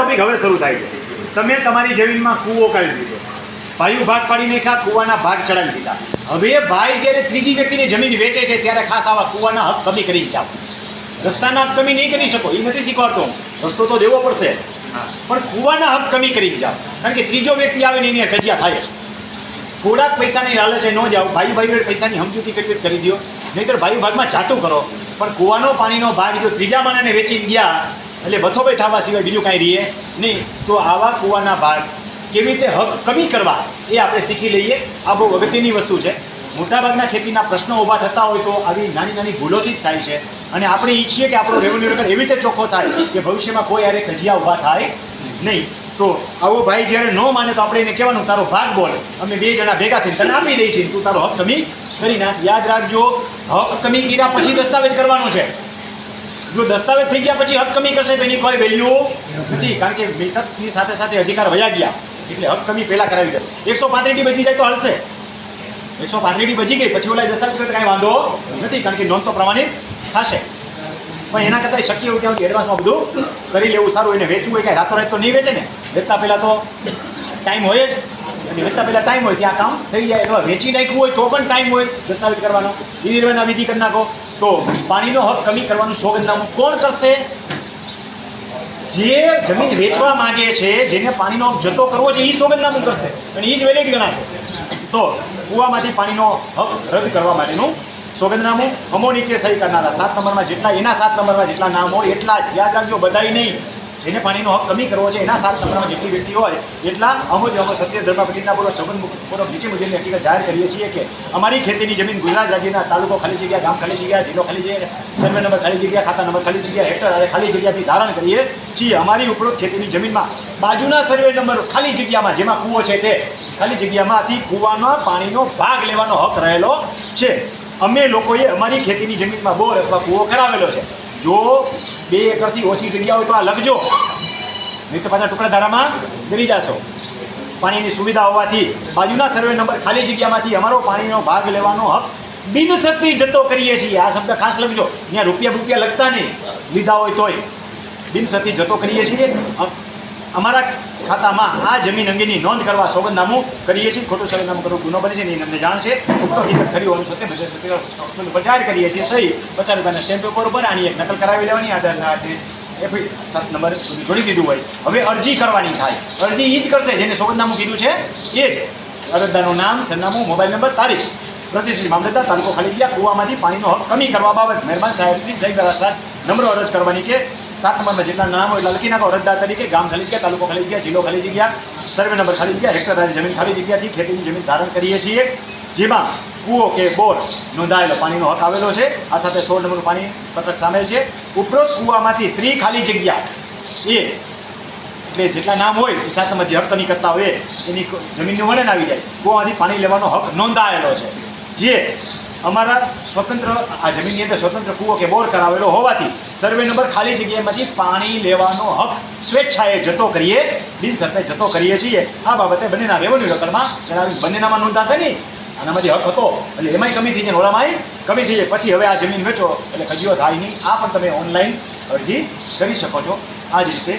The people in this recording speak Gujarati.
ટોપિક હવે શરૂ થાય છે. તમે તમારી જમીનમાં કૂવો કાઢી દીધો. ભાઈઓ ભાગ પાડી નાખ્યા કૂવાના ભાગ ચડાવી દીધા. હવે ભાઈ જ્યારે ત્રીજી વ્યક્તિની જમીન વેચે છે ત્યારે ખાસ આવા કૂવાના હક કમી કરી જાઓ રસ્તાના હક કમી નહીં કરી શકો એ નથી શીખવાડતો રસ્તો તો દેવો પડશે. પણ કૂવાના હક કમી કરી જાઓ કારણ કે ત્રીજો વ્યક્તિ આવે ને એની કજિયા થાય થોડાક પૈસાની લાલચે ન જાઓ. ભાઈ ભાઈ પૈસાની સમજૂતી તો કરી દો નહીંતર ભાઈ ભાગમાં જાતું કરો. પણ કૂવાનો પાણીનો ભાગ જો ત્રીજા માણસને વેચી ગયા એટલે બથો થવા સિવાય બીજું કાંઈ રહીએ નહીં. તો આવા કૂવાના ભાગ કેવી રીતે હક કમી કરવા એ આપણે શીખી લઈએ. આ બહુ અગત્યની વસ્તુ છે. મોટાભાગના ખેતીના પ્રશ્નો ઊભા થતા હોય તો આવી નાની નાની ભૂલોથી જ થાય છે. અને આપણે ઈચ્છીએ કે આપણો રેવન્યુ રેકર્ડ એવી રીતે ચોખ્ખો થાય કે ભવિષ્યમાં કોઈ યારે કજિયા ઊભા થાય નહીં. તો આવો ભાઈ જ્યારે ન માને તો આપણે એને કહેવાનું, તારો ભાગ બોલ. અમે બે જણા ભેગા થઈને તને આપી દઈએ છીએ. તું તારો હક કમી કરી નાખ. યાદ રાખજો, હક કમી કર્યા પછી દસ્તાવેજ કરવાનો છે. જો દસ્તાવેજ થઈ ગયા પછી હક કમી કરશે તો એની કોઈ વેલ્યુ નથી, કારણ કે મિલકતની સાથે સાથે અધિકાર વયા ગયા. એટલે હક કમી પહેલા કરાવી દે. એકસો પાંત્રીસ બચી જાય તો હાલશે. એકસો પાંત્રીસ બચી ગઈ, પછી ઓલા દસ્તાવેજ કરે કાંઈ વાંધો નથી, કારણ કે નોંધ તો પ્રમાણિત થશે. પણ એના કરતાં શક્ય એવું ત્યાં એડવાન્સમાં બધું કરી લેવું સારું, એને વેચવું હોય કાંઈ રાતોરાત તો નહીં વેચે ને? વેચતા પહેલાં તો ટાઈમ હોય જ. અને વેચતા પહેલાં ટાઈમ હોય ત્યાં કામ થઈ જાય. અથવા વેચી નાખ્યું હોય તો પણ ટાઈમ હોય દસ્તાવેજ કરવાનો. એ નિર્ણયના વિધિ કરી નાખો. તો પાણીનો હક કમી કરવાનું સોગંદનામું કોણ કરશે? જે જમીન વેચવા માગે છે, જેને પાણીનો હક જતો કરવો છે એ સોગંદનામું કરશે. અને એ જ વેલિડ ગણાશે. તો કૂવામાંથી પાણીનો હક રદ કરવા માટેનું સોગંદનામું અમો નીચે સહી કરનારા સાત નંબરમાં જેટલા, એના સાત નંબરમાં જેટલા નામ હોય એટલા જ. યાદ રાખજો, બધાય નહીં. જેને પાણીનો હક કમી કરવો છે, એના સાત નંબરમાં જેટલી વ્યક્તિ હોય, એટલા અમુજ જ અમો સત્ય ધર્મ પ્રતિજ્ઞાપૂર્વક સગનપૂર્વક નીચે મુજબની હકીકત જાહેર કરીએ છીએ કે અમારી ખેતીની જમીન ગુજરાત રાજ્યના તાલુકો ખાલી જગ્યા, ગામ ખાલી જગ્યા, જિલ્લો ખાલી જગ્યા સર્વે નંબર ખાલી જગ્યા, ખાતા નંબર ખાલી જગ્યા, હેક્ટર અને ખાલી જગ્યાથી ધારણ કરીએ છીએ. અમારી ઉપરોક્ત ખેતીની જમીનમાં બાજુના સર્વે નંબર ખાલી જગ્યામાં જેમાં કૂવો છે તે ખાલી જગ્યામાંથી કૂવાના પાણીનો ભાગ લેવાનો હક રહેલો છે. અમે લોકોએ અમારી ખેતીની જમીનમાં બોર અથવા કૂવો કરાવેલો છે. જો બે એકરથી ઓછી જગ્યા હોય તો આ લખજો. નહીં તો પાછા ટુકડા ધારામાં ગરી જશો. પાણીની સુવિધા હોવાથી બાજુના સર્વે નંબર ખાલી જગ્યામાંથી અમારો પાણીનો ભાગ લેવાનો હક બિનશક્તિ જતો કરીએ છીએ. આ શબ્દ ખાસ લખજો. ત્યાં રૂપિયા રૂપિયા લખતા નહીં. લીધા હોય તોય બિનશક્તિ જતો કરીએ છીએ. અમારા ખાતામાં આ જમીન અંગેની નોંધ કરવા સોગંદનામું કરીએ છીએ. ખોટું સોગંદનામું કરવું ગુનો બને છે એની અમને જાણ છે. ઉક્ત હકીકત ખરી હોવાનું સત્ય કરીએ છીએ. સહી પચાસ રૂપિયાના સ્ટેમ્પ પેપર ઉપર આની એક નકલ કરાવી લેવાની, આધાર સાથે એફી સાત નંબર જોડી દીધું હોય. હવે અરજી કરવાની થાય. અરજી એ જ કરશે જેને સોગંદનામું કીધું છે. એ અરજદારનું નામ, સરનામું, મોબાઈલ નંબર, તારીખ. પ્રતિશ્રી મામલતદાર તાલુકો ખાલી ગયા. કુવામાંથી પાણીનો હક કમી કરવા બાબત. મહેરબાન સાહેબ શ્રી જય ગરાસાર નમ્ર અરજ કરવાની કે સાત નંબરમાં જેટલા નામ હોય એટલા લખી નાખો. અરજદાર તરીકે ગામ ખાલી ગયા તાલુકો ખાલી ગયા જિલ્લો ખાલી જગ્યા, સર્વે નંબર ખાલી જગ્યા, હેક્ટર જમીન ખાલી જગ્યાથી ખેતીની જમીન ધારણ કરીએ છીએ. જેમાં કૂવો કે બોર નોંધાયેલો પાણીનો હક આવેલો છે. આ સાથે સોળ નંબરનું પાણી પત્રક સામેલ છે. ઉપરોક્ત કૂવામાંથી શ્રી ખાલી જગ્યા એ એટલે જેટલા નામ હોય એ સાત નંબર જે હક કરતા હોય એની જમીનનું વર્ણન આવી જાય. કૂવામાંથી પાણી લેવાનો હક નોંધાયેલો છે. જે અમારા સ્વતંત્ર, આ જમીનની અંદર સ્વતંત્ર કૂવો કે બોર કરાવેલો હોવાથી સર્વે નંબર ખાલી જગ્યાએમાંથી પાણી લેવાનો હક સ્વેચ્છાએ જતો કરીએ બિનશરતે જતો કરીએ છીએ. આ બાબતે બંનેના રેવન્યુ રેકર્ડમાં જણાવી બંનેનામાં નોંધાશે નહીં. આનામાંથી હક હતો. એટલે એમાંય કમી થઈ જાય ઓલામાંય કમી થઈ જાય પછી હવે આ જમીન વેચો. એટલે ખજીઓ થાય નહીં. આ પણ તમે ઓનલાઈન અરજી કરી શકો છો. આ જ રીતે